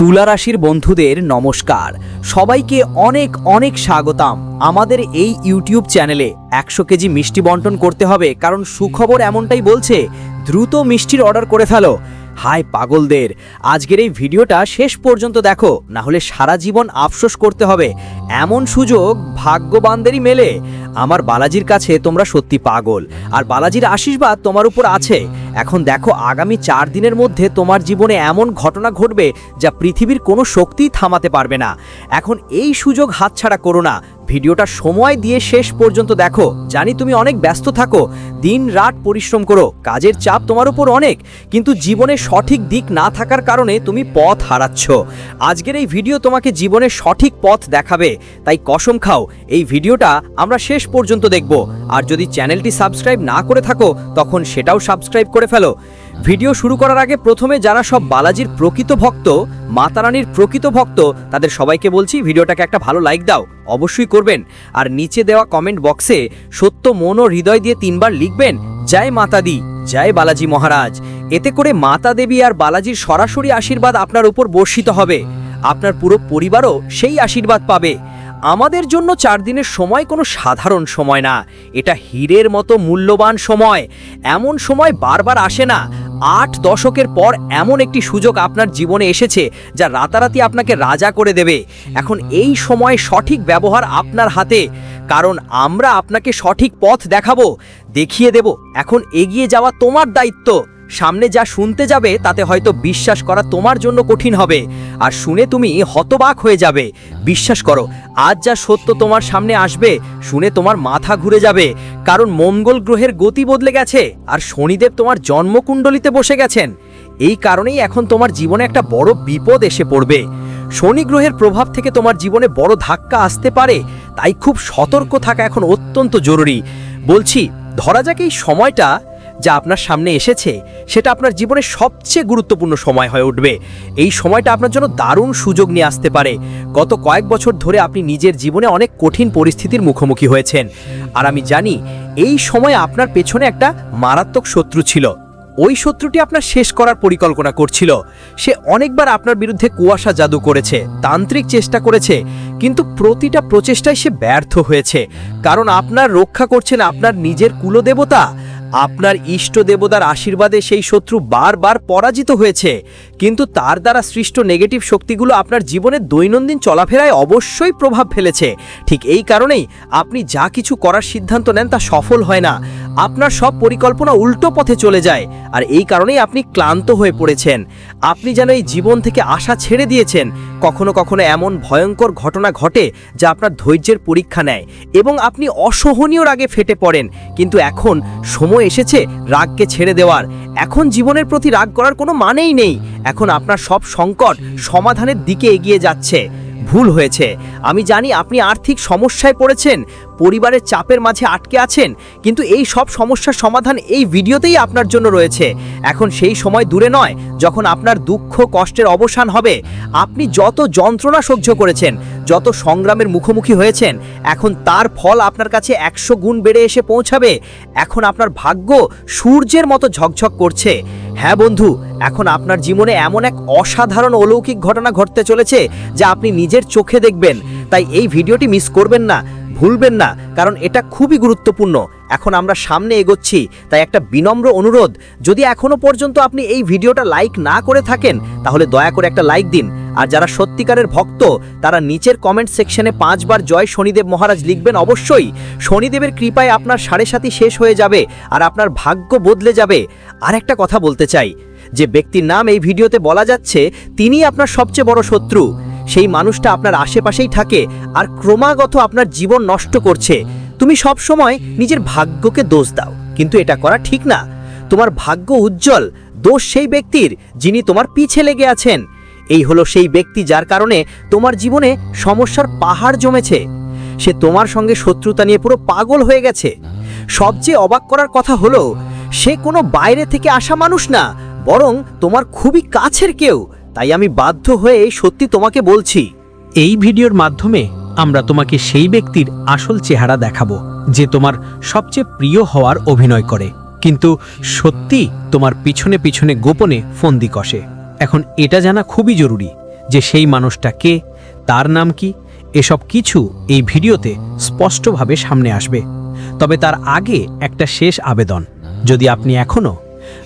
তুলা রাশির বন্ধুদের নমস্কার। সবাইকে অনেক অনেক স্বাগতম। আমাদের এই ইউটিউব চ্যানেলে একশো কেজি মিষ্টি বন্টন করতে হবে, কারণ সুখবর এমনটাই বলছে, দ্রুত মিষ্টির অর্ডার করে ফেলো। হাই পাগলদের, আজকের এই ভিডিওটা শেষ পর্যন্ত দেখো না হলে সারা জীবন আফসোস করতে হবে। এমন সুযোগ ভাগ্যবানদেরই মেলে। আমার বালাজির কাছে তোমরা সত্যি পাগল। আর বালাজির আশীর্বাদ তোমার উপর আছে। এখন দেখো, আগামী চার দিনের মধ্যে তোমার জীবনে এমন ঘটনা ঘটবে যা পৃথিবীর কোনো শক্তিই থামাতে পারবে না। এখন এই সুযোগ হাতছাড়া করো না। ভিডিওটা সময় দিয়ে শেষ পর্যন্ত দেখো। জানি তুমি অনেক ব্যস্ত থাকো। দিন রাত পরিশ্রম করো। কাজের চাপ তোমার উপর অনেক। কিন্তু জীবনে সঠিক দিক না থাকার কারণে তুমি পথ হারাচ্ছ। আজকের এই ভিডিও তোমাকে জীবনের সঠিক পথ দেখাবে। তাই কসম খাও, এই ভিডিওটা আমরা শেষ পর্যন্ত দেখব। আর যদি চ্যানেলটি সাবস্ক্রাইব না করে থাকো, তখন সেটাও সাবস্ক্রাইব করে ফেলো। ভিডিও শুরু করার আগে প্রথমে যারা সব বালাজির প্রকৃত ভক্ত, মাতারানির প্রকৃত ভক্ত, তাদের সবাইকে বলছি ভিডিওটাকে একটা ভালো লাইক দাও, অবশ্যই করবেন। আর নিচে দেওয়া কমেন্ট বক্সে সত্য, মন ও হৃদয় দিয়ে তিনবার লিখবেন, জয় মাতা দি জয় বালাজি মহারাজ। এতে করে মাতা দেবী আর বালাজির সরাসরি আশীর্বাদ আপনার উপর বর্ষিত হবে। আপনার পুরো পরিবারও সেই আশীর্বাদ পাবে। আমাদের জন্য চার দিনের সময় কোনো সাধারণ সময় না। এটা হীরের মতো মূল্যবান সময়। এমন সময় বারবার আসে না। আট দশকের পর এমন একটি সুযোগ আপনার জীবনে এসেছে যা রাতারাতি আপনাকে রাজা করে দেবে। এখন এই সময় সঠিক ব্যবহার আপনার হাতে। কারণ আমরা আপনাকে সঠিক পথ দেখাবো, দেখিয়ে দেব। এখন এগিয়ে যাওয়া তোমার দায়িত্ব। সামনে যা শুনতে যাবে, তাতে হয়তো বিশ্বাস করা তোমার জন্য কঠিন হবে। আর শুনে তুমি হতবাক হয়ে যাবে। বিশ্বাস করো, আজ যা সত্য তোমার সামনে আসবে, শুনে তোমার মাথা ঘুরে যাবে। কারণ মঙ্গল গ্রহের গতি বদলে গেছে, আর শনিদেব তোমার জন্মকুণ্ডলিতে বসে গেছেন। এই কারণেই এখন তোমার জীবনে একটা বড় বিপদ এসে পড়বে। শনি গ্রহের প্রভাব থেকে তোমার জীবনে বড় ধাক্কা আসতে পারে, তাই খুব সতর্ক থাকা এখন অত্যন্ত জরুরি। বলছি, ধরা যাক এই সময়টা যা আপনার সামনে এসেছে, সেটা আপনার জীবনের সবচেয়ে গুরুত্বপূর্ণ সময় হয়ে উঠবে। এই সময়টা আপনার জন্য দারুণ সুযোগ নিয়ে আসতে পারে। গত কয়েক বছর ধরে আপনি নিজের জীবনে অনেক কঠিন পরিস্থিতির মুখোমুখি হয়েছেন। আর আমি জানি, এই সময় আপনার পেছনে একটা মারাত্মক শত্রু ছিল। ওই শত্রুটি আপনার শেষ করার পরিকল্পনা করছিল। সে অনেকবার আপনার বিরুদ্ধে কুয়াশা জাদু করেছে, তান্ত্রিক চেষ্টা করেছে, কিন্তু প্রতিটা প্রচেষ্টায় সে ব্যর্থ হয়েছে। কারণ আপনার রক্ষা করছেন আপনার নিজের কুলদেবতা। আপনার ইষ্ট দেবতার আশীর্বাদে সেই শত্রু বারবার পরাজিত হয়েছে। কিন্তু তার দ্বারা সৃষ্ট নেগেটিভ শক্তিগুলো আপনার জীবনের দৈনন্দিন চলাফেরায় অবশ্যই প্রভাব ফেলেছে। ঠিক এই কারণেই আপনি যা কিছু করার সিদ্ধান্ত নেন তা সফল হয় না। আপনার সব পরিকল্পনা উল্টো পথে চলে যায়, আর এই কারণেই আপনি ক্লান্ত হয়ে পড়েছেন। আপনি যেন এই জীবন থেকে আশা ছেড়ে দিয়েছেন, কখনো কখনো এমন ভয়ঙ্কর ঘটনা ঘটে যা আপনার ধৈর্যের পরীক্ষা নেয় এবং আপনি অসহনীয় রাগে ফেটে পড়েন। কিন্তু এখন সময় এসেছে রাগকে ছেড়ে দেওয়ার। এখন জীবনের প্রতি রাগ করার কোনো মানেই নেই। এখন আপনার সব সংকট সমাধানের দিকে এগিয়ে যাচ্ছে। ভুল হয়েছে। আমি জানি আপনি আর্থিক সমস্যায় পড়েছেন, পরিবারের চাপের মাঝে আটকে আছেন, কিন্তু এই সব সমস্যার সমাধান এই ভিডিওতেই আপনার জন্য রয়েছে। এখন সেই সময় দূরে নয়, যখন আপনার দুঃখ, কষ্টের অবসান হবে। আপনি যত যন্ত্রণা সহ্য করেছেন, যত সংগ্রামের মুখোমুখি হয়েছেন, এখন তার ফল আপনার কাছে একশো গুণ বেড়ে এসে পৌঁছাবে। এখন আপনার ভাগ্য সূর্যের মতো ঝকঝক করছে। হ্যাঁ বন্ধু, এখন আপনার জীবনে এমন এক অসাধারণ অলৌকিক ঘটনা ঘটতে চলেছে যা আপনি নিজের চোখে দেখবেন। তাই এই ভিডিওটি মিস করবেন না, ভুলবেন না, কারণ এটা খুবই গুরুত্বপূর্ণ। এখন আমরা সামনে এগোচ্ছি, তাই একটা বিনম্র অনুরোধ, যদি এখনও পর্যন্ত আপনি এই ভিডিওটা লাইক না করে থাকেন, তাহলে দয়া করে একটা লাইক দিন। আর যারা সত্যিকারের ভক্ত, তারা নিচের কমেন্ট সেকশনে পাঁচবার জয় শনিদেব মহারাজ লিখবেন অবশ্যই। শনিদেবের কৃপায় আপনার সাড়ে সাথী শেষ হয়ে যাবে আর আপনার ভাগ্য বদলে যাবে। আর একটা কথা বলতে চাই, যে ব্যক্তির নাম এই ভিডিওতে বলা যাচ্ছে তিনি আপনার সবচেয়ে বড় শত্রু। সেই মানুষটা আপনার আশেপাশেই থাকে আর ক্রমাগত আপনার জীবন নষ্ট করছে। তুমি সব সময় নিজের ভাগ্যকে দোষ দাও, কিন্তু এটা করা ঠিক না। তোমার ভাগ্য উজ্জ্বল, দোষ সেই ব্যক্তির যিনি তোমার পিছে লেগে আছেন। এই হলো সেই ব্যক্তি যার কারণে তোমার জীবনে সমস্যার পাহাড় জমেছে। সে তোমার সঙ্গে শত্রুতা নিয়ে পুরো পাগল হয়ে গেছে। সবচেয়ে অবাক করার কথা হলো, সে কোনো বাইরে থেকে আসা মানুষ না, বরং তোমার খুবই কাছের কেউ। তাই আমি বাধ্য হয়ে সত্যি তোমাকে বলছি। এই ভিডিওর মাধ্যমে আমরা তোমাকে সেই ব্যক্তির আসল চেহারা দেখাবো, যে তোমার সবচেয়ে প্রিয় হওয়ার অভিনয় করে। কিন্তু সত্যি তোমার পিছনে পিছনে গোপনে ফন্দি কষে। এখন এটা জানা খুবই জরুরি যে সেই মানুষটা কে, তার নাম কি, এসব কিছু এই ভিডিওতে স্পষ্টভাবে সামনে আসবে। তবে তার আগে একটা শেষ আবেদন। যদি আপনি এখনও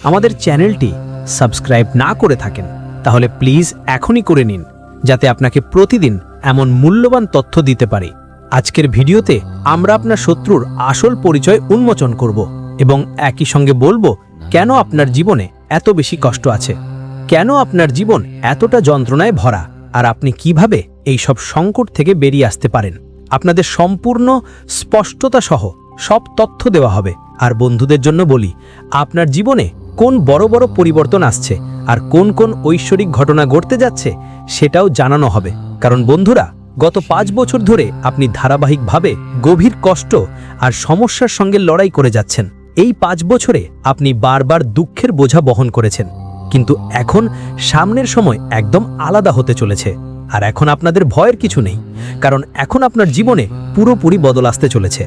আমাদের চ্যানেলটি সাবস্ক্রাইব না করে থাকেন, তাহলে প্লিজ এখনই করে নিন, যাতে আপনাকে প্রতিদিন এমন মূল্যবান তথ্য দিতে পারি। আজকের ভিডিওতে আমরা আপনার শত্রুর আসল পরিচয় উন্মোচন করব এবং একই সঙ্গে বলব কেন আপনার জীবনে এত বেশি কষ্ট আছে। কেন আপনার জীবন এতটা যন্ত্রণায় ভরা? আর আপনি কীভাবে এই সব সংকট থেকে বেরিয়ে আসতে পারেন? আপনাদের সম্পূর্ণ স্পষ্টতা সহ সব তথ্য দেওয়া হবে। আর বন্ধুদের জন্য বলি, আপনার জীবনে কোন বড় বড় পরিবর্তন আসছে আর কোন কোন ঐশ্বরিক ঘটনা ঘটতে যাচ্ছে সেটাও জানানো হবে। কারণ বন্ধুরা, গত পাঁচ বছর ধরে আপনি ধারাবাহিকভাবে গভীর কষ্ট আর সমস্যার সঙ্গে লড়াই করে যাচ্ছেন। এই পাঁচ বছরে আপনি বারবার দুঃখের বোঝা বহন করেছেন। কিন্তু এখন সামনের সময় একদম আলাদা হতে চলেছে। আর এখন আপনাদের ভয়ের কিছু নেই, কারণ এখন আপনার জীবনে পুরোপুরি বদল আসতে চলেছে।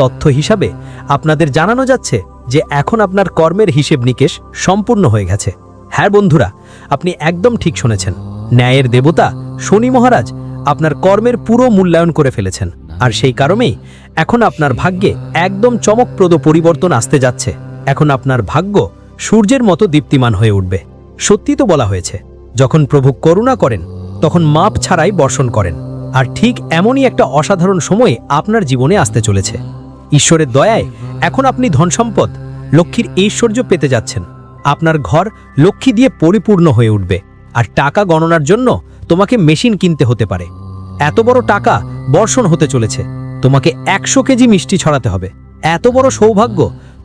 তথ্য হিসাবে আপনাদের জানানো যাচ্ছে যে এখন আপনার কর্মের হিসেব নিকেশ সম্পূর্ণ হয়ে গেছে। হ্যাঁ বন্ধুরা, আপনি একদম ঠিক শুনেছেন। ন্যায়ের দেবতা শনি মহারাজ আপনার কর্মের পুরো মূল্যায়ন করে ফেলেছেন। আর সেই কারণেই এখন আপনার ভাগ্যে একদম চমকপ্রদ পরিবর্তন আসতে যাচ্ছে। এখন আপনার ভাগ্য সূর্যের মতো দীপ্তিমান হয়ে উঠবে। সত্যি তো বলা হয়েছে, যখন প্রভু করুণা করেন, তখন মাপ ছাড়াই বর্ষণ করেন, আর ঠিক এমনই একটা অসাধারণ সময়ে আপনার জীবনে আসতে চলেছে। ঈশ্বরের দয়ায় এখন আপনি ধনসম্পদ লক্ষ্মীর ঐশ্বর্য পেতে যাচ্ছেন। আপনার ঘর লক্ষ্মী দিয়ে পরিপূর্ণ হয়ে উঠবে, আর টাকা গণনার জন্য তোমাকে মেশিন কিনতে হতে পারে। এত বড় টাকা বর্ষণ হতে চলেছে, তোমাকে একশো কেজি মিষ্টি ছড়াতে হবে। এত বড় সৌভাগ্য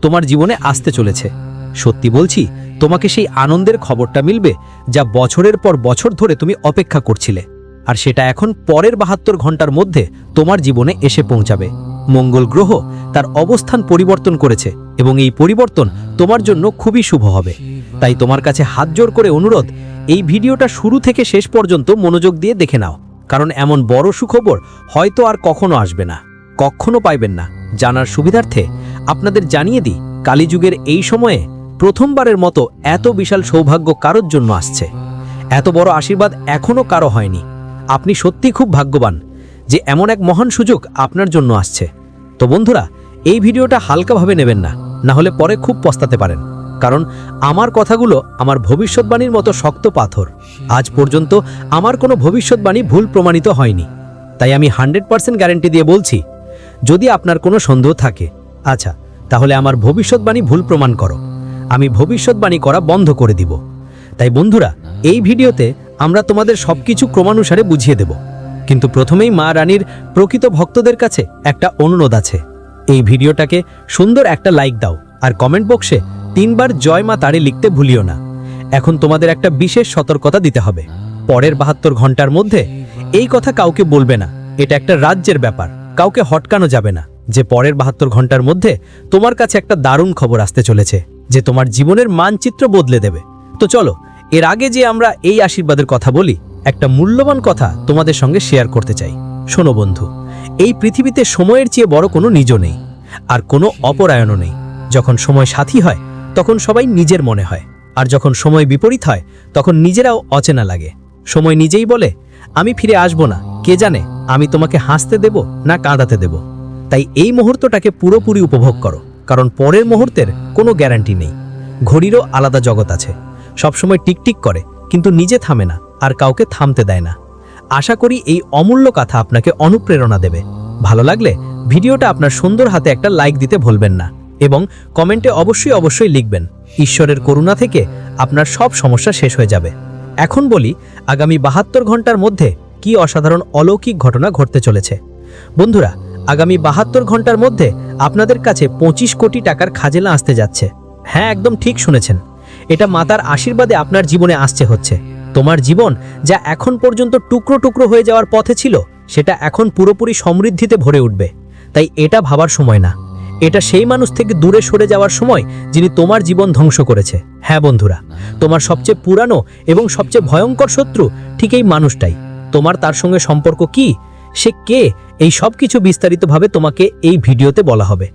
তোমার জীবনে আসতে চলেছে। সত্যি বলছি, তোমাকে সেই আনন্দের খবরটা মিলবে যা বছরের পর বছর ধরে তুমি অপেক্ষা করছিলে। আর সেটা এখন পরের বাহাত্তর ঘণ্টার মধ্যে তোমার জীবনে এসে পৌঁছাবে। মঙ্গল গ্রহ তার অবস্থান পরিবর্তন করেছে এবং এই পরিবর্তন তোমার জন্য খুবই শুভ হবে। তাই তোমার কাছে হাত জোর করে অনুরোধ, এই ভিডিওটা শুরু থেকে শেষ পর্যন্ত মনোযোগ দিয়ে দেখে নাও, কারণ এমন বড় সুখবর হয়তো আর কখনো আসবে না। কখনো পাইবেন না। জানার সুবিধার্থে আপনাদের জানিয়ে দিই, কালীযুগের এই সময়ে প্রথমবারের মতো এত বিশাল সৌভাগ্য কারোর জন্য আসছে। এত বড় আশীর্বাদ এখনও কারও হয়নি। আপনি সত্যি খুব ভাগ্যবান যে এমন এক মহান সুযোগ আপনার জন্য আসছে। তো বন্ধুরা, এই ভিডিওটা হালকাভাবে নেবেন না না হলে পরে খুব পস্তাতে পারেন। কারণ আমার কথাগুলো আমার ভবিষ্যৎবাণীর মতো শক্ত পাথর। আজ পর্যন্ত আমার কোনো ভবিষ্যৎবাণী ভুল প্রমাণিত হয়নি। তাই আমি হান্ড্রেড পার্সেন্ট গ্যারেন্টি দিয়ে বলছি, যদি আপনার কোনো সন্দেহ থাকে আচ্ছা তাহলে আমার ভবিষ্যৎবাণী ভুল প্রমাণ করো। আমি ভবিষ্যৎবাণী করা বন্ধ করে দিব। তাই বন্ধুরা, এই ভিডিওতে আমরা তোমাদের সবকিছু ক্রমানুসারে বুঝিয়ে দেব। কিন্তু প্রথমেই মা রানীর প্রকৃত ভক্তদের কাছে একটা অনুরোধ আছে। এই ভিডিওটাকে সুন্দর একটা লাইক দাও আর কমেন্ট বক্সে তিনবার জয় মা তারে লিখতে ভুলিও না। এখন তোমাদের একটা বিশেষ সতর্কতা দিতে হবে। পরের বাহাত্তর ঘণ্টার মধ্যে এই কথা কাউকে বলবে না। এটা একটা রাজ্যের ব্যাপার, কাউকে হটকানো যাবে না। যে পরের বাহাত্তর ঘণ্টার মধ্যে তোমার কাছে একটা দারুণ খবর আসতে চলেছে। যে তোমার জীবনের মানচিত্র বদলে দেবে। তো চলো, এর আগে যে আমরা এই আশীর্বাদের কথা বলি, একটা মূল্যবান কথা তোমাদের সঙ্গে শেয়ার করতে চাই। শোনো বন্ধু, এই পৃথিবীতে সময়ের চেয়ে বড় কোনো নিজ নেই, আর কোনো অপরায়ণও নেই। যখন সময় সাথী হয়, তখন সবাই নিজের মনে হয়, আর যখন সময় বিপরীত হয়, তখন নিজেরাও অচেনা লাগে। সময় নিজেই বলে, আমি ফিরে আসব না, কে জানে, আমি তোমাকে হাসতে দেব না কাঁদাতে দেব। তাই এই মুহূর্তটাকে পুরোপুরি উপভোগ করো। কারণ পরের মুহূর্তের কোনো গ্যারান্টি নেই। ঘড়িরও আলাদা জগৎ আছে। সবসময় টিকটিক করে, কিন্তু নিজে থামে না, আর কাউকে থামতে দেয় না। আশা করি এই অমূল্য কথা আপনাকে অনুপ্রেরণা দেবে। ভালো লাগলে ভিডিওটা আপনার সুন্দর হাতে একটা লাইক দিতে ভুলবেন না এবং কমেন্টে অবশ্যই অবশ্যই লিখবেন, ঈশ্বরের করুণা থেকে আপনার সব সমস্যা শেষ হয়ে যাবে। এখন বলি, আগামী বাহাত্তর ঘণ্টার মধ্যে কি অসাধারণ অলৌকিক ঘটনা ঘটতে চলেছে। বন্ধুরা আগামী বাহাত্তর ঘণ্টার মধ্যে আপনাদের কাছে পঁচিশ কোটি টাকার খাজেলা আসতে যাচ্ছে। হ্যাঁ একদম ঠিক শুনেছেন। এটা মাতার আশীর্বাদে আপনার জীবনে আসছে হচ্ছে। তোমার জীবন যা এখন পর্যন্ত টুকরো টুকরো হয়ে যাওয়ার পথে ছিল, সেটা এখন পুরোপুরি সমৃদ্ধিতে ভরে উঠবে। তাই এটা ভাবার সময় না। এটা সেই মানুষ থেকে দূরে সরে যাওয়ার সময় যিনি তোমার জীবন ধ্বংস করেছে। হ্যাঁ বন্ধুরা, তোমার সবচেয়ে পুরানো এবং সবচেয়ে ভয়ঙ্কর শত্রু ঠিক এই মানুষটাই। তোমার তার সঙ্গে সম্পর্ক কি? সে কে? এই সব কিছু বিস্তারিতভাবে তোমাকে এই ভিডিওতে বলা হবে।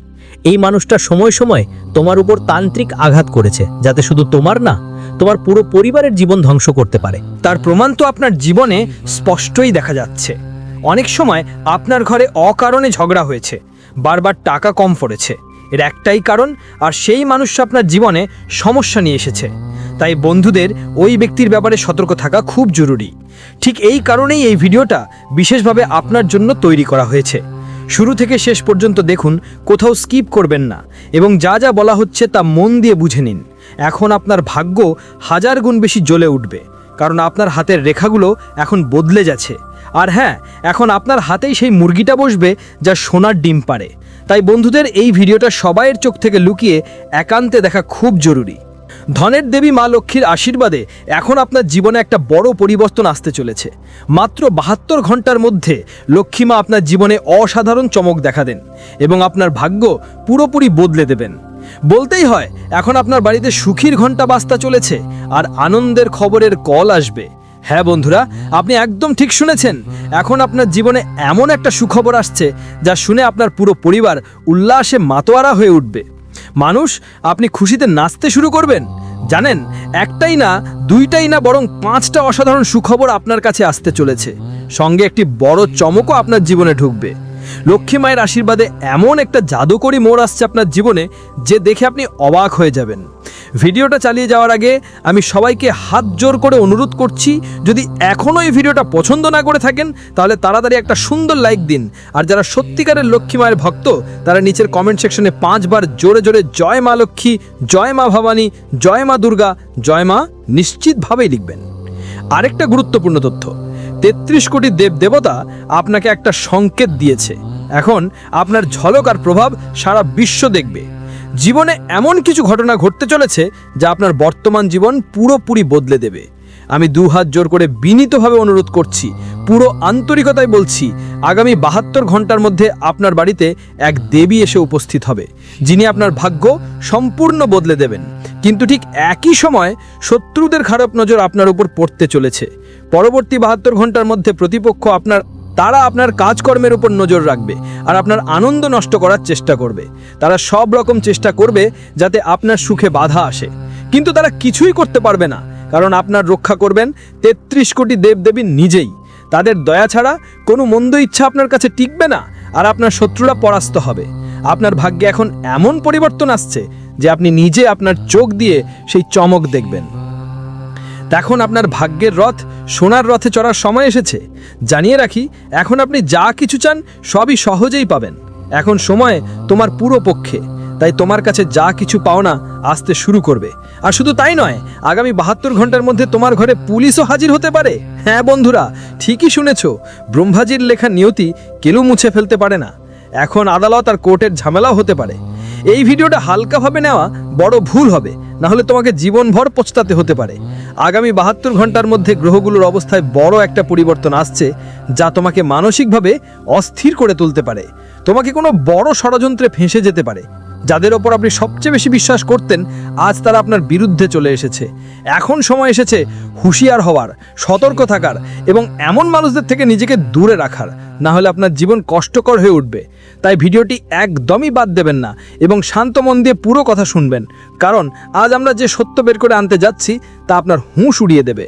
এই মানুষটা সময় সময় তোমার উপর তান্ত্রিক আঘাত করেছে, যাতে শুধু তোমার না, তোমার পুরো পরিবারের জীবন ধ্বংস করতে পারে। তার প্রমাণ তো আপনার জীবনে স্পষ্টই দেখা যাচ্ছে। অনেক সময় আপনার ঘরে অকারণে ঝগড়া হয়েছে, বারবার টাকা কম পড়েছে এর একটাই কারণ, আর সেই মানুষটা আপনার জীবনে সমস্যা নিয়ে এসেছে। তাই বন্ধুদের ওই ব্যক্তির ব্যাপারে সতর্ক থাকা খুব জরুরি। ঠিক এই কারণেই এই ভিডিওটা বিশেষভাবে আপনার জন্য তৈরি করা হয়েছে। শুরু থেকে শেষ পর্যন্ত দেখুন, কোথাও স্কিপ করবেন না, এবং যা যা বলা হচ্ছে তা মন দিয়ে বুঝে নিন। এখন আপনার ভাগ্য হাজার গুণ বেশি জ্বলে উঠবে, কারণ আপনার হাতের রেখাগুলো এখন বদলে যাচ্ছে। আর হ্যাঁ এখন আপনার হাতেই সেই মুরগিটা বসবে যা সোনার ডিম পারে তাই বন্ধুদের এই ভিডিওটা সবাইয়ের চোখ থেকে লুকিয়ে একান্তে দেখা খুব জরুরি। ধনের দেবী মা লক্ষ্মীর আশীর্বাদে এখন আপনার জীবনে একটা বড় পরিবর্তন আসতে চলেছে। মাত্র বাহাত্তর ঘণ্টার মধ্যে লক্ষ্মীমা আপনার জীবনে অসাধারণ চমক দেখা দেন এবং আপনার ভাগ্য পুরোপুরি বদলে দেবেন। বলতেই হয়, এখন আপনার বাড়িতে সুখীর ঘণ্টা বাস্তা চলেছে আর আনন্দের খবরের কল আসবে। হ্যাঁ বন্ধুরা, আপনি একদম ঠিক শুনেছেন। এখন আপনার জীবনে এমন একটা সুখবর আসছে, যা শুনে আপনার পুরো পরিবার উল্লাসে মাতোয়ারা হয়ে উঠবে। মানুষ, আপনি খুশিতে নাচতে শুরু করবেন। জানেন, একটাই না, দুইটাই না, বরং পাঁচটা অসাধারণ সুখবর আপনার কাছে আসতে চলেছে। সঙ্গে একটি বড় চমকও আপনার জীবনে ঢুকবে। লক্ষ্মী মায়ের আশীর্বাদে এমন একটা জাদুকরী মোড় আসছে আপনার জীবনে, যে দেখে আপনি অবাক হয়ে যাবেন। ভিডিওটা চালিয়ে যাওয়ার আগে আমি সবাইকে হাত জোর করে অনুরোধ করছি, যদি এখনও এই ভিডিওটা পছন্দ না করে থাকেন, তাহলে তাড়াতাড়ি একটা সুন্দর লাইক দিন। আর যারা সত্যিকারের লক্ষ্মী মায়ের ভক্ত, তারা নিচের কমেন্ট সেকশনে পাঁচবার জোরে জোরে জয় মা লক্ষ্মী, জয় মা ভবানী, জয় মা দুর্গা, জয় মা নিশ্চিতভাবেই লিখবেন। আরেকটা গুরুত্বপূর্ণ তথ্য, তেত্রিশ কোটি দেব দেবতা আপনাকে একটা সংকেত দিয়েছে। এখন আপনার ঝলক আর প্রভাব সারা বিশ্ব দেখবে। জীবনে এমন কিছু ঘটনা ঘটতে চলেছে যা আপনার বর্তমান জীবন পুরোপুরি বদলে দেবে। আমি দু হাত জোর করে বিনীতভাবে অনুরোধ করছি, পুরো আন্তরিকতায় বলছি, আগামী বাহাত্তর ঘণ্টার মধ্যে আপনার বাড়িতে এক দেবী এসে উপস্থিত হবে, যিনি আপনার ভাগ্য সম্পূর্ণ বদলে দেবেন। কিন্তু ঠিক একই সময় শত্রুদের খারাপ নজর আপনার উপর পড়তে চলেছে। পরবর্তী বাহাত্তর ঘণ্টার মধ্যে প্রতিপক্ষ আপনার তারা আপনার কাজকর্মের উপর নজর রাখবে আর আপনার আনন্দ নষ্ট করার চেষ্টা করবে। তারা সব রকম চেষ্টা করবে যাতে আপনার সুখে বাধা আসে। কিন্তু তারা কিছুই করতে পারবে না, কারণ আপনার রক্ষা করবেন তেত্রিশ কোটি দেবদেবী নিজেই। তাদের দয়া ছাড়া কোনো মন্দ ইচ্ছা আপনার কাছে টিকবে না আর আপনার শত্রুরা পরাস্ত হবে। আপনার ভাগ্যে এখন এমন পরিবর্তন আসছে যে আপনি নিজে আপনার চোখ দিয়ে সেই চমক দেখবেন। এখন আপনার ভাগ্যের রথ, সোনার রথে চড়ার সময় এসেছে। জানিয়ে রাখি, এখন আপনি যা কিছু চান, সবই সহজেই পাবেন। এখন সময় তোমার পুরো পক্ষে। তাই তোমার কাছে যা কিছু পাওনা আসতে শুরু করবে। আর শুধু তাই নয়, আগামী বাহাত্তর ঘণ্টার মধ্যে তোমার ঘরে পুলিশও হাজির হতে পারে। হ্যাঁ বন্ধুরা, ঠিকই শুনেছ, ব্রহ্মাজির লেখা নিয়তি কেলু মুছে ফেলতে পারে না। এখন আদালত আর কোর্টের ঝামেলাও হতে পারে। এই ভিডিওটা হালকাভাবে নেওয়া বড় ভুল হবে। না হলে তোমাকে জীবনভর পচতাতে হতে পারে। আগামী বাহাত্তর ঘণ্টার মধ্যে গ্রহগুলোর অবস্থায় বড় একটা পরিবর্তন আসছে, যা তোমাকে মানসিকভাবে অস্থির করে তুলতে পারে। তোমাকে কোনো বড় ষড়যন্ত্রে ফেঁসে যেতে পারে। যাদের ওপর আপনি সবচেয়ে বেশি বিশ্বাস করতেন, আজ তারা আপনার বিরুদ্ধে চলে এসেছে। এখন সময় এসেছে হুঁশিয়ার হওয়ার, সতর্ক থাকার এবং এমন মানুষদের থেকে নিজেকে দূরে রাখার। না হলে আপনার জীবন কষ্টকর হয়ে উঠবে। তাই ভিডিওটি একদমই বাদ দেবেন না এবং শান্ত মন দিয়ে পুরো কথা শুনবেন। কারণ আজ আমরা যে সত্য বের করে আনতে যাচ্ছি, তা আপনার হুঁশ উড়িয়ে দেবে।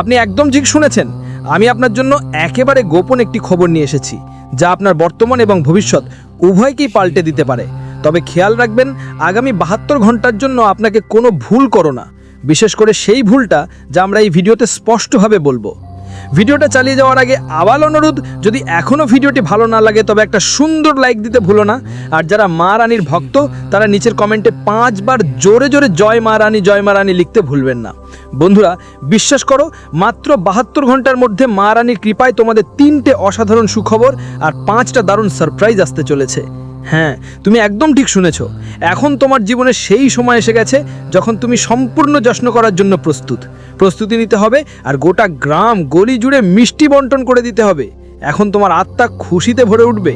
আপনি একদম ঠিক শুনেছেন, আমি আপনার জন্য একেবারে গোপন একটি খবর নিয়ে এসেছি, যা আপনার বর্তমান এবং ভবিষ্যৎ উভয়কেই পাল্টে দিতে পারে। তবে খেয়াল রাখবেন, আগামী বাহাত্তর ঘণ্টার জন্য আপনাকে কোনো ভুল করো না। বিশেষ করে সেই ভুলটা যা আমরা এই ভিডিওতে স্পষ্টভাবে বলব। ভিডিওটা চালিয়ে যাওয়ার আগে আবার অনুরোধ, যদি এখনও ভিডিওটি ভালো না লাগে, তবে একটা সুন্দর লাইক দিতে ভুলো না। আর যারা মা রানীর ভক্ত, তারা নিচের কমেন্টে পাঁচবার জোরে জোরে জয় মা রানী, জয় মা রানী লিখতে ভুলবেন না। বন্ধুরা, বিশ্বাস করো, মাত্র বাহাত্তর ঘণ্টার মধ্যে মা রানীর কৃপায় তোমাদের তিনটে অসাধারণ সুখবর আর পাঁচটা দারুণ সারপ্রাইজ আসতে চলেছে। হ্যাঁ তুমি একদম ঠিক শুনেছ। এখন তোমার জীবনে সেই সময় এসে গেছে যখন তুমি সম্পূর্ণ যত্ন করার জন্য প্রস্তুত। প্রস্তুতি নিতে হবে আর গোটা গ্রাম গলি জুড়ে মিষ্টি বন্টন করে দিতে হবে। এখন তোমার আত্মা খুশিতে ভরে উঠবে।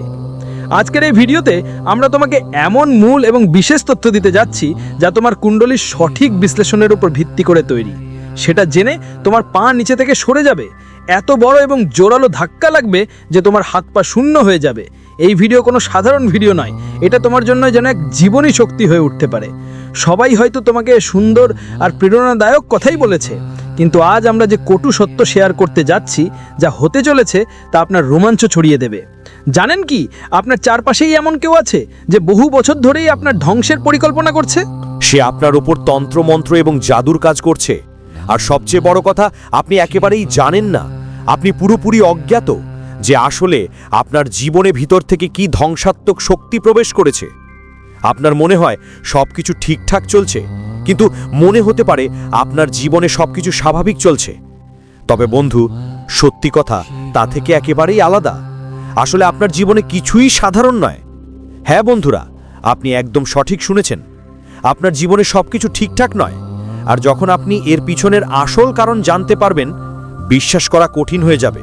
আজকের এই ভিডিওতে আমরা তোমাকে এমন মূল এবং বিশেষ তথ্য দিতে যাচ্ছি যা তোমার কুণ্ডলীর সঠিক বিশ্লেষণের উপর ভিত্তি করে তৈরি। সেটা জেনে তোমার পা নিচে থেকে সরে যাবে। এত বড় এবং জোরালো ধাক্কা লাগবে যে তোমার হাত পা শূন্য হয়ে যাবে। এই ভিডিও কোনো সাধারণ ভিডিও নয়। এটা তোমার জন্য যেন এক জীবনী শক্তি হয়ে উঠতে পারে। সবাই হয়তো তোমাকে সুন্দর আর প্রেরণাদায়ক কথাই বলেছে, কিন্তু আজ আমরা যে কটু সত্য শেয়ার করতে যাচ্ছি, যা হতে চলেছে, তা আপনার রোমাঞ্চ ছড়িয়ে দেবে। জানেন কি, আপনার চারপাশেই এমন কেউ আছে, যে বহু বছর ধরেই আপনার ধ্বংসের পরিকল্পনা করছে? সে আপনার উপর তন্ত্রমন্ত্র এবং জাদুর কাজ করছে। আর সবচেয়ে বড় কথা, আপনি একেবারেই জানেন না। আপনি পুরোপুরি অজ্ঞাত। যে আসলে আপনার জীবনে ভিতর থেকে কি ধ্বংসাত্মক শক্তি প্রবেশ করেছে। আপনার মনে হয় সব কিছু ঠিকঠাক চলছে, কিন্তু মনে হতে পারে আপনার জীবনে সব কিছু স্বাভাবিক চলছে। তবে বন্ধু, সত্যি কথা, তা থেকে একেবারেই আলাদা। আসলে আপনার জীবনে কিছুই সাধারণ নয়। হ্যাঁ বন্ধুরা, আপনি একদম সঠিক শুনেছেন। আপনার জীবনে সবকিছু ঠিকঠাক নয়। আর যখন আপনি এর পিছনের আসল কারণ জানতে পারবেন, বিশ্বাস করা কঠিন হয়ে যাবে।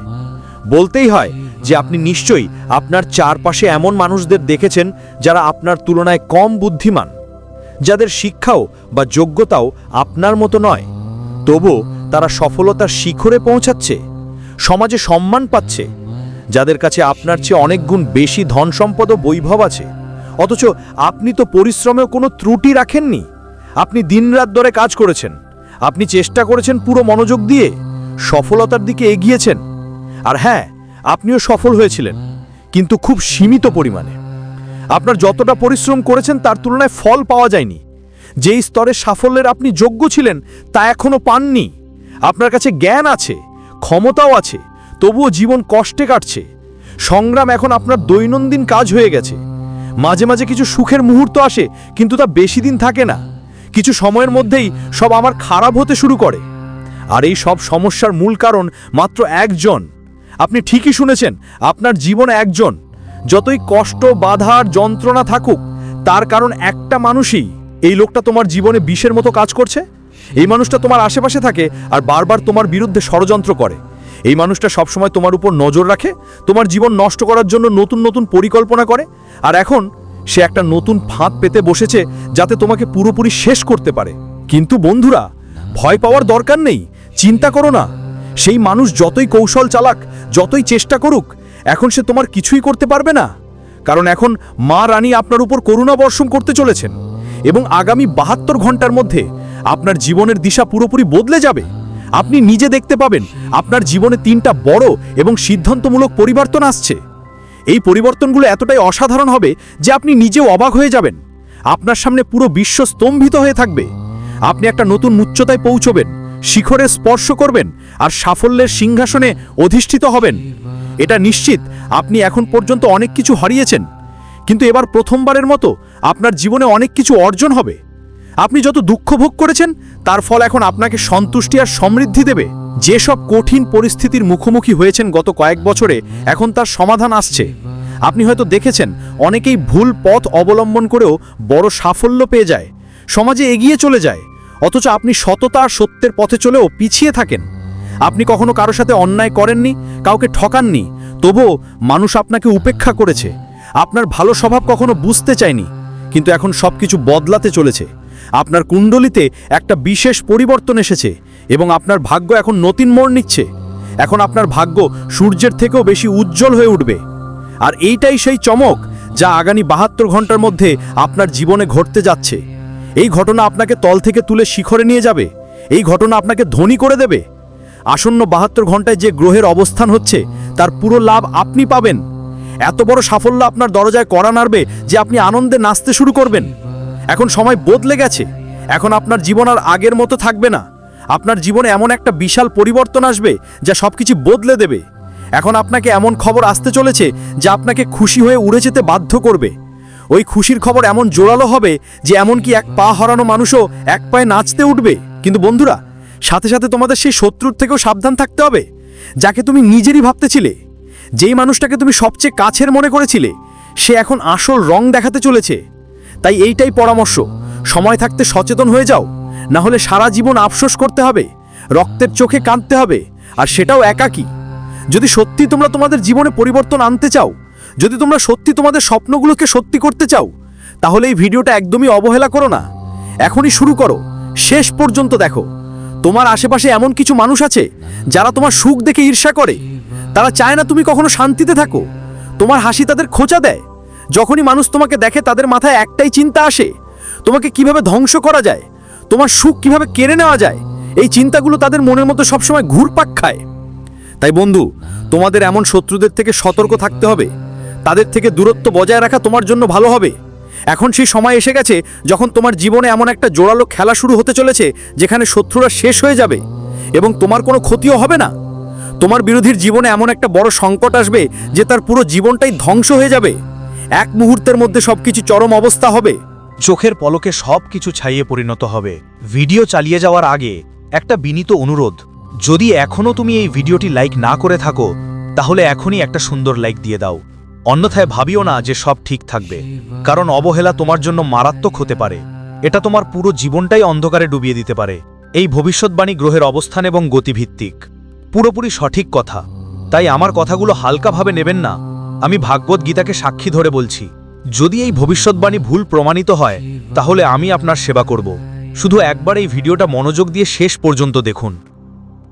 বলতেই হয় যে আপনি নিশ্চয়ই আপনার চারপাশে এমন মানুষদের দেখেছেন যারা আপনার তুলনায় কম বুদ্ধিমান, যাদের শিক্ষাও বা যোগ্যতাও আপনার মতো নয়। তবু তারা সফলতার শিখরে পৌঁছাচ্ছে, সমাজে সম্মান পাচ্ছে, যাদের কাছে আপনার চেয়ে অনেক গুণ বেশি ধন সম্পদ ও বৈভব আছে। অথচ আপনি তো পরিশ্রমেও কোনো ত্রুটি রাখেননি। আপনি দিনরাত ধরে কাজ করেছেন, আপনি চেষ্টা করেছেন পুরো মনোযোগ দিয়ে, সফলতার দিকে এগিয়েছেন। আর হ্যাঁ আপনিও সফল হয়েছিলেন, কিন্তু খুব সীমিত পরিমাণে। আপনার যতটা পরিশ্রম করেছেন তার তুলনায় ফল পাওয়া যায়নি। যেই স্তরে সাফল্যের আপনি যোগ্য ছিলেন, তা এখনও পাননি। আপনার কাছে জ্ঞান আছে, ক্ষমতাও আছে, তবুও জীবন কষ্টে কাটছে। সংগ্রাম এখন আপনার দৈনন্দিন কাজ হয়ে গেছে। মাঝে মাঝে কিছু সুখের মুহূর্ত আসে, কিন্তু তা বেশি দিন থাকে না। কিছু সময়ের মধ্যেই সব আমার খারাপ হতে শুরু করে। আর এই সব সমস্যার মূল কারণ মাত্র একজন। আপনি ঠিকই শুনেছেন, আপনার জীবনে একজন। যতই কষ্ট বাধার যন্ত্রণা থাকুক, তার কারণ একটা মানুষই। এই লোকটা তোমার জীবনে বিষের মতো কাজ করছে? এই মানুষটা তোমার আশেপাশে থাকে আর বারবার তোমার বিরুদ্ধে ষড়যন্ত্র করে। এই মানুষটা সবসময় তোমার উপর নজর রাখে, তোমার জীবন নষ্ট করার জন্য নতুন নতুন পরিকল্পনা করে। আর এখন সে একটা নতুন ফাঁদ পেতে বসেছে যাতে তোমাকে পুরোপুরি শেষ করতে পারে। কিন্তু বন্ধুরা, ভয় পাওয়ার দরকার নেই, চিন্তা করো না। সেই মানুষ যতই কৌশল চালাক, যতই চেষ্টা করুক, এখন সে তোমার কিছুই করতে পারবে না। কারণ এখন মা রানী আপনার উপর করুণা বর্ষণ করতে চলেছেন এবং আগামী বাহাত্তর ঘণ্টার মধ্যে আপনার জীবনের দিশা পুরোপুরি বদলে যাবে। আপনি নিজে দেখতে পাবেন, আপনার জীবনে তিনটা বড় এবং সিদ্ধান্তমূলক পরিবর্তন আসছে। এই পরিবর্তনগুলো এতটাই অসাধারণ হবে যে আপনি নিজেও অবাক হয়ে যাবেন। আপনার সামনে পুরো বিশ্ব স্তম্ভিত হয়ে থাকবে। আপনি একটা নতুন উচ্চতায় পৌঁছবেন, শিখরে স্পর্শ করবেন আর সাফল্যের সিংহাসনে অধিষ্ঠিত হবেন। এটা নিশ্চিত, আপনি এখন পর্যন্ত অনেক কিছু হারিয়েছেন। কিন্তু এবার প্রথমবারের মতো আপনার জীবনে অনেক কিছু অর্জন হবে। আপনি যত দুঃখ ভোগ করেছেন, তার ফল এখন আপনাকে সন্তুষ্টি আর সমৃদ্ধি দেবে। যেসব কঠিন পরিস্থিতির মুখোমুখি হয়েছেন গত কয়েক বছরে, এখন তার সমাধান আসছে। আপনি হয়তো দেখেছেন, অনেকেই ভুল পথ অবলম্বন করেও বড় সাফল্য পেয়ে যায়। সমাজে এগিয়ে চলে যায়। অথচ আপনি সততা সত্যের পথে চলেও পিছিয়ে থাকেন। আপনি কখনো কারও সাথে অন্যায় করেননি? কাউকে ঠকাননি? তবুও মানুষ আপনাকে উপেক্ষা করেছে। আপনার ভালো স্বভাব কখনো বুঝতে চায়নি। কিন্তু এখন সবকিছু বদলাতে চলেছে। আপনার কুণ্ডলিতে একটা বিশেষ পরিবর্তন এসেছে এবং আপনার ভাগ্য এখন নতুন মোড় নিচ্ছে। এখন আপনার ভাগ্য সূর্যের থেকেও বেশি উজ্জ্বল হয়ে উঠবে। আর এইটাই সেই চমক যা আগামী বাহাত্তর ঘণ্টার মধ্যে আপনার জীবনে ঘটতে যাচ্ছে। এই ঘটনা আপনাকে তল থেকে তুলে শিখরে নিয়ে যাবে। এই ঘটনা আপনাকে ধনী করে দেবে। আসন্ন বাহাত্তর ঘন্টায় যে গ্রহের অবস্থান হচ্ছে, তার পুরো লাভ আপনি পাবেন। এত বড় সাফল্য আপনার দরজায় করা নাড়বে যে আপনি আনন্দে নাচতে শুরু করবেন। এখন সময় বদলে গেছে। এখন আপনার জীবন আর আগের মতো থাকবে না। আপনার জীবনে এমন একটা বিশাল পরিবর্তন আসবে যা সবকিছু বদলে দেবে। এখন আপনাকে এমন খবর আসতে চলেছে যা আপনাকে খুশি হয়ে উড়ে যেতে বাধ্য করবে। ওই খুশির খবর এমন জোরালো হবে যে এমনকি এক পা হারানো মানুষও এক পায়ে নাচতে উঠবে। কিন্তু বন্ধুরা সাথে সাথে তোমাদের সেই শত্রুর থেকেও সাবধান থাকতে হবে, যাকে তুমি নিজেরই ভাবতেছিলে। যেই মানুষটাকে তুমি সবচেয়ে কাছের মনে করেছিলে, সে এখন আসল রং দেখাতে চলেছে। তাই এইটাই পরামর্শ। সময় থাকতে সচেতন হয়ে যাও, না হলে সারা জীবন আফসোস করতে হবে, রক্তের চোখে কাঁদতে হবে, আর সেটাও একাকী। যদি সত্যি তোমরা তোমাদের জীবনে পরিবর্তন আনতে চাও, যদি তোমরা সত্যি তোমাদের স্বপ্নগুলোকে সত্যি করতে চাও, তাহলে এই ভিডিওটা একদমই অবহেলা করো না। এখনই শুরু করো। শেষ পর্যন্ত দেখো। তোমার আশেপাশে এমন কিছু মানুষ আছে যারা তোমার সুখ দেখে ঈর্ষা করে? তারা চায় না তুমি কখনো শান্তিতে থাকো। তোমার হাসি তাদের খোঁচা দেয়। যখনই মানুষ তোমাকে দেখে, তাদের মাথায় একটাই চিন্তা আসে, তোমাকে কীভাবে ধ্বংস করা যায়? তোমার সুখ কীভাবে কেড়ে নেওয়া যায়? এই চিন্তাগুলো তাদের মনের মতো সবসময় ঘুরপাক খায়। তাই বন্ধু, তোমাদের এমন শত্রুদের থেকে সতর্ক থাকতে হবে। তাদের থেকে দূরত্ব বজায় রাখা তোমার জন্য ভালো হবে। এখন সেই সময় এসে গেছে যখন তোমার জীবনে এমন একটা জোরালো খেলা শুরু হতে চলেছে যেখানে শত্রুরা শেষ হয়ে যাবে এবং তোমার কোনো ক্ষতিও হবে না। তোমার বিরোধীর জীবনে এমন একটা বড় সংকট আসবে যে তার পুরো জীবনটাই ধ্বংস হয়ে যাবে। এক মুহূর্তের মধ্যে সবকিছু চরম অবস্থা হবে। চোখের পলকে সব কিছু ছাইয়ে পরিণত হবে। ভিডিও চালিয়ে যাওয়ার আগে একটা বিনীত অনুরোধ, যদি এখনও তুমি এই ভিডিওটি লাইক না করে থাকো, তাহলে এখনই একটা সুন্দর লাইক দিয়ে দাও। অন্যথায় ভাবিও না যে সব ঠিক থাকবে। কারণ অবহেলা তোমার জন্য মারাত্মক হতে পারে। এটা তোমার পুরো জীবনটাই অন্ধকারে ডুবিয়ে দিতে পারে। এই ভবিষ্যৎবাণী গ্রহের অবস্থান এবং গতিভিত্তিক। পুরোপুরি সঠিক কথা। তাই আমার কথাগুলো হালকাভাবে নেবেন না। আমি ভাগবত গীতাকে সাক্ষী ধরে বলছি, যদি এই ভবিষ্যৎবাণী ভুল প্রমাণিত হয়, তাহলে আমি আপনার সেবা করব। শুধু একবার এই ভিডিওটা মনোযোগ দিয়ে শেষ পর্যন্ত দেখুন।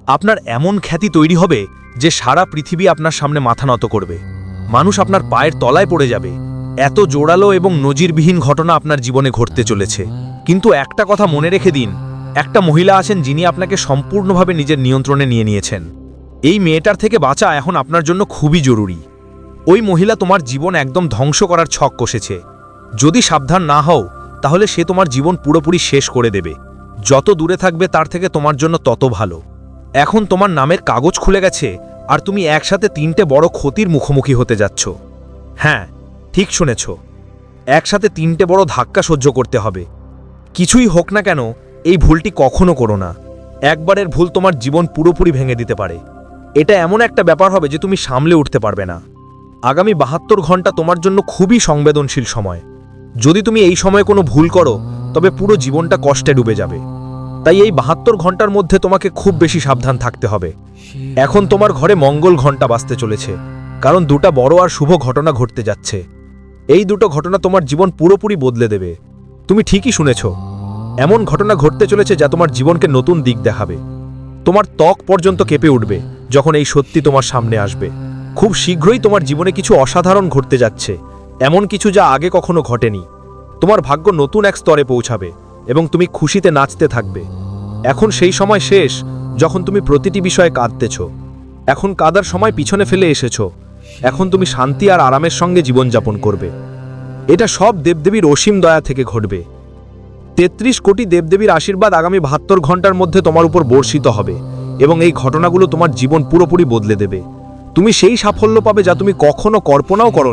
আপনার এমন খ্যাতি তৈরি হবে যে সারা পৃথিবী আপনার সামনে মাথা নত করবে। মানুষ আপনার পায়ের তলায় পড়ে যাবে। এত জোরালো এবং নজিরবিহীন ঘটনা আপনার জীবনে ঘটতে চলেছে। কিন্তু একটা কথা মনে রেখে দিন, একটা মহিলা আছেন যিনি আপনাকে সম্পূর্ণভাবে নিজের নিয়ন্ত্রণে নিয়ে নিয়েছেন। এই মেয়েটার থেকে বাঁচা এখন আপনার জন্য খুবই জরুরি। ওই মহিলা তোমার জীবন একদম ধ্বংস করার ছক কষেছে। যদি সাবধান না হও, তাহলে সে তোমার জীবন পুরোপুরি শেষ করে দেবে। যত দূরে থাকবে তার থেকে তোমার জন্য তত ভালো। এখন তোমার নামের কাগজ খুলে গেছে আর তুমি একসাথে তিনটে বড় ক্ষতির মুখোমুখি হতে যাচ্ছ। হ্যাঁ ঠিক শুনেছ। একসাথে তিনটে বড় ধাক্কা সহ্য করতে হবে। কিছুই হোক না কেন, এই ভুলটি কখনো করো না। একবারের ভুল তোমার জীবন পুরোপুরি ভেঙে দিতে পারে। এটা এমন একটা ব্যাপার হবে যে তুমি সামলে উঠতে পারবে না। আগামী বাহাত্তর ঘণ্টা তোমার জন্য খুবই সংবেদনশীল সময়। যদি তুমি এই সময়ে কোনো ভুল করো, তবে পুরো জীবনটা কষ্টে ডুবে যাবে। তাই এই বাহাত্তর ঘণ্টার মধ্যে তোমাকে খুব বেশি সাবধান থাকতে হবে। এখন তোমার ঘরে মঙ্গল ঘণ্টা বাজতে চলেছে, কারণ দুটা বড় আর শুভ ঘটনা ঘটতে যাচ্ছে। এই দুটো ঘটনা তোমার জীবন পুরোপুরি বদলে দেবে। তুমি ঠিকই শুনেছ, এমন ঘটনা ঘটতে চলেছে যা তোমার জীবনকে নতুন দিক দেখাবে। তোমার ত্বক পর্যন্ত কেঁপে উঠবে যখন এই সত্যি তোমার সামনে আসবে। খুব শীঘ্রই তোমার জীবনে কিছু অসাধারণ ঘটতে যাচ্ছে, এমন কিছু যা আগে কখনো ঘটেনি। তোমার ভাগ্য নতুন এক স্তরে পৌঁছাবে। এবং তুমি খুশিতে নাচতে থাকবে। এখন সেই সময় শেষ যখন তুমি প্রতিটি বিষয়ে কাঁদতেছ। এখন কাদার সময় পিছনে ফেলে এসেছ। এখন তুমি শান্তি আর আরামের সঙ্গে জীবনযাপন করবে। এটা সব দেবদেবীর অসীম দয়া থেকে ঘটবে। তেত্রিশ কোটি দেবদেবীর আশীর্বাদ আগামী বাহাত্তর ঘণ্টার মধ্যে তোমার উপর বর্ষিত হবে এবং এই ঘটনাগুলো তোমার জীবন পুরোপুরি বদলে দেবে। তুমি সেই সাফল্য পাবে যা তুমি কখনো কল্পনাও করো